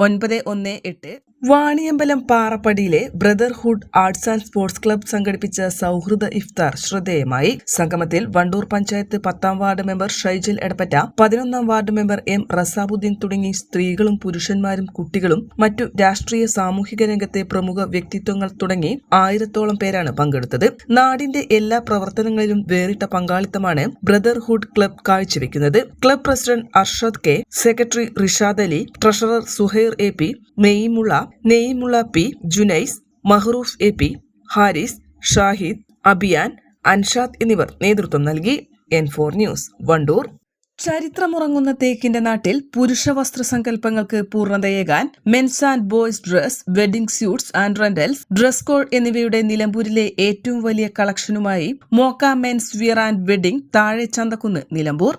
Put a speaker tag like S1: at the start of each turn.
S1: ഒൻപത് ഒന്ന് എട്ട്. Vaniyambalam പാറപ്പടിയിലെ brotherhood arts and sports club സംഘടിപ്പിച്ച സൗഹൃദ ഇഫ്താർ ശ്രദ്ധേയമായി. സംഗമത്തിൽ വണ്ടൂർ പഞ്ചായത്ത് പത്താം വാർഡ് മെമ്പർ ഷൈജിൽ എടപ്പറ്റ പതിനൊന്നാം വാർഡ് മെമ്പർ എം റസാബുദ്ദീൻ തുടങ്ങി സ്ത്രീകളും പുരുഷന്മാരും കുട്ടികളും മറ്റു രാഷ്ട്രീയ സാമൂഹിക രംഗത്തെ പ്രമുഖ വ്യക്തിത്വങ്ങൾ തുടങ്ങി ആയിരത്തോളം പേരാണ് പങ്കെടുത്തത്. നാടിന്റെ എല്ലാ പ്രവർത്തനങ്ങളിലും വേറിട്ട പങ്കാളിത്തമാണ് brotherhood club കാഴ്ചവെക്കുന്നത്. Club president Arshad K secretary Rishad Ali treasurer Suhair A P Neymulla Neymulla P Junais Mahroof A P Haris Shahid Abiyan Anshad എന്നിവർ നേതൃത്വം നൽകി. N four news Wandoor. ചരിത്രമുറങ്ങുന്ന തേക്കിന്റെ നാട്ടിൽ പുരുഷ വസ്ത്ര സങ്കല്പങ്ങൾക്ക് പൂർണതയേകാൻ men's and boys dress wedding suits and rentals dress code എന്നിവയുടെ നിലമ്പൂരിലെ ഏറ്റവും വലിയ കളക്ഷനുമായി Mokka mens wear and wedding താഴെ ചന്തക്കുന്ന് നിലമ്പൂർ.